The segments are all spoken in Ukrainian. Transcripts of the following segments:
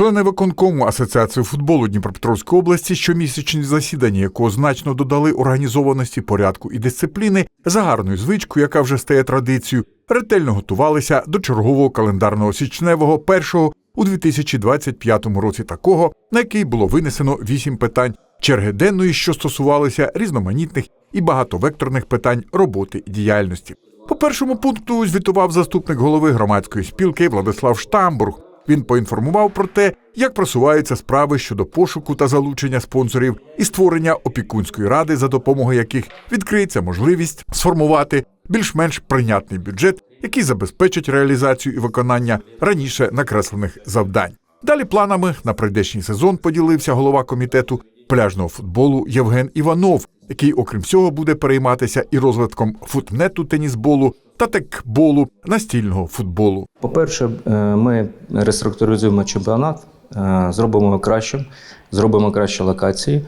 Члени виконкому Асоціації футболу Дніпропетровської області, щомісячні засідання, якого значно додали організованості, порядку і дисципліни, за гарною звичкою, яка вже стає традицією, ретельно готувалися до чергового календарного січневого першого у 2025 році, такого, на який було винесено вісім питань черги денної, що стосувалися різноманітних і багатовекторних питань роботи і діяльності. По першому пункту звітував заступник голови громадської спілки Владислав Штамбург. Він поінформував про те, як просуваються справи щодо пошуку та залучення спонсорів і створення опікунської ради, за допомогою яких відкриється можливість сформувати більш-менш прийнятний бюджет, який забезпечить реалізацію і виконання раніше накреслених завдань. Далі планами на прийдешній сезон поділився голова комітету пляжного футболу Євген Іванов, який, окрім всього, буде перейматися і розвитком футнету тенісболу та текболу настільного футболу. По-перше, е, ми реструктуризуємо чемпіонат, е, зробимо його кращим, зробимо кращі локації.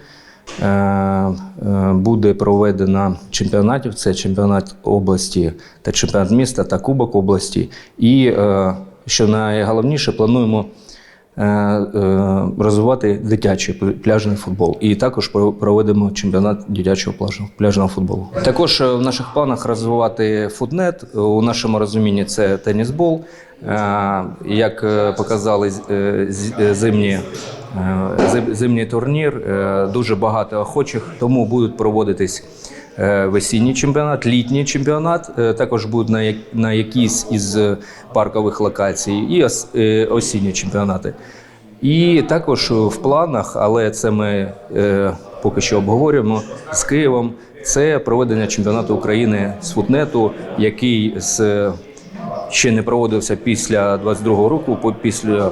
Е, Буде проведено чемпіонатів: це чемпіонат області та чемпіонат міста та Кубок області. І що найголовніше, плануємо розвивати дитячий пл- пляжний футбол. І також про- проведемо чемпіонат дитячого пляжного, футболу. Також е, в наших планах розвивати футнет. У нашому розумінні це тенісбол. Е, Як е, показали е, е, зимні, е, зимній турнір, е, дуже багато охочих, тому будуть проводитись е, весінній чемпіонат, літній чемпіонат. е, Також будуть на, якійсь із е, паркових локацій, і ос- е, осінні чемпіонати. І також в планах, але це ми е, поки що обговорюємо з Києвом. Це проведення чемпіонату України з футнету, який з ще не проводився після 22-го року, після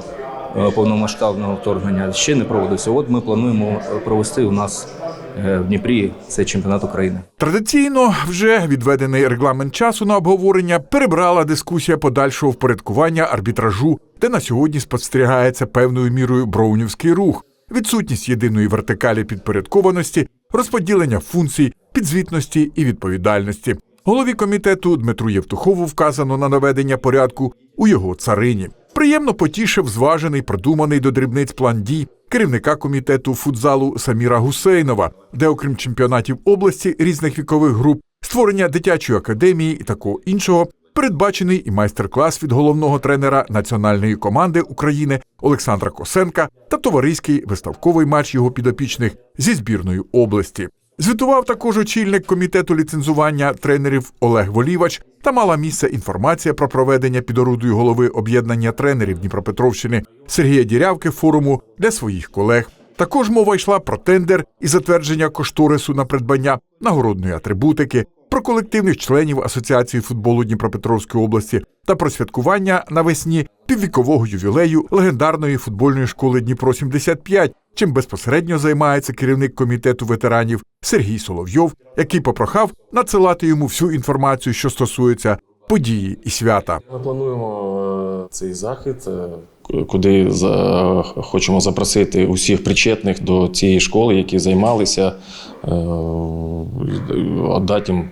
е, повномасштабного вторгнення. Ще не проводився. От ми плануємо е, провести у нас е, в Дніпрі цей чемпіонат України. Традиційно вже відведений регламент часу на обговорення перебрала дискусія подальшого впорядкування арбітражу, де на сьогодні спостерігається певною мірою броунівський рух, відсутність єдиної вертикалі підпорядкованості, розподілення функцій, підзвітності і відповідальності. Голові комітету Дмитру Євтухову вказано на наведення порядку у його царині. Приємно потішив зважений, продуманий до дрібниць план дій керівника комітету футзалу Саміра Гусейнова, де, окрім чемпіонатів області різних вікових груп, створення дитячої академії і такого іншого, передбачений і майстер-клас від головного тренера національної команди України Олександра Косенка та товариський виставковий матч його підопічних зі збірною області. Звітував також очільник комітету ліцензування тренерів Олег Волівач та мала місце інформація про проведення під орудою голови об'єднання тренерів Дніпропетровщини Сергія Дірявки форуму для своїх колег. Також мова йшла про тендер і затвердження кошторису на придбання нагородної атрибутики, колективних членів Асоціації футболу Дніпропетровської області та про святкування навесні піввікового ювілею легендарної футбольної школи Дніпро 75 чим безпосередньо займається керівник комітету ветеранів Сергій Соловйов, який попрохав надсилати йому всю інформацію, що стосується події і свята. Ми плануємо е, цей захід, е, куди за, хочемо запросити усіх причетних до цієї школи, які займалися, е, їм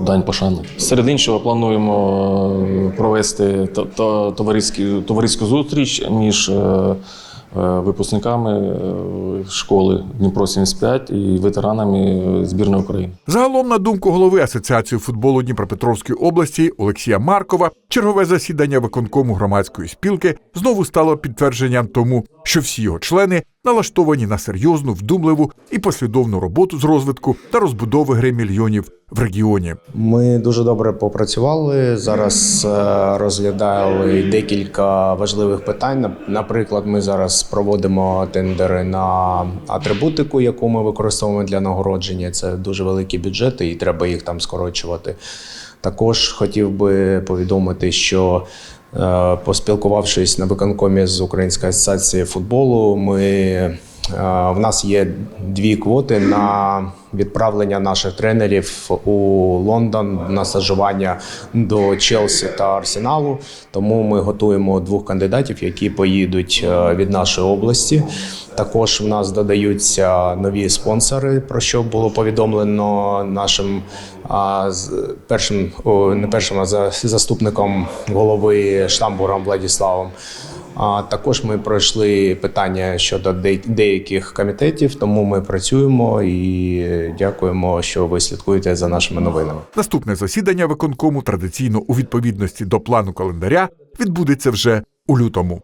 дань пошани. Серед іншого, плануємо е, провести то- то- товариську, товариську зустріч між е, е, випускниками школи Дніпро 75 і ветеранами збірної України. Загалом, на думку голови Асоціації футболу Дніпропетровської області Олексія Маркова, чергове засідання виконкому громадської спілки знову стало підтвердженням тому, що всі його члени налаштовані на серйозну, вдумливу і послідовну роботу з розвитку та розбудови гри мільйонів в регіоні. Ми дуже добре попрацювали. Зараз е, розглядали декілька важливих питань. Наприклад, ми зараз проводимо тендери на атрибутику, яку ми використовуємо для нагородження. Це дуже великі бюджети, і треба їх там скорочувати. Також хотів би повідомити, що поспілкувавшись на виконкомі з Української асоціації футболу, ми е, в нас є дві квоти на відправлення наших тренерів у Лондон на стажування до Челсі та Арсеналу. Тому ми готуємо двох кандидатів, які поїдуть е, від нашої області. Також в нас додаються нові спонсори, про що було повідомлено нашим першим, не першим, а за- заступником голови Штамбуром Владіславом. А також ми пройшли питання щодо деяких комітетів, тому ми працюємо і дякуємо, що ви слідкуєте за нашими новинами. Наступне засідання виконкому традиційно у відповідності до плану календаря відбудеться вже у лютому.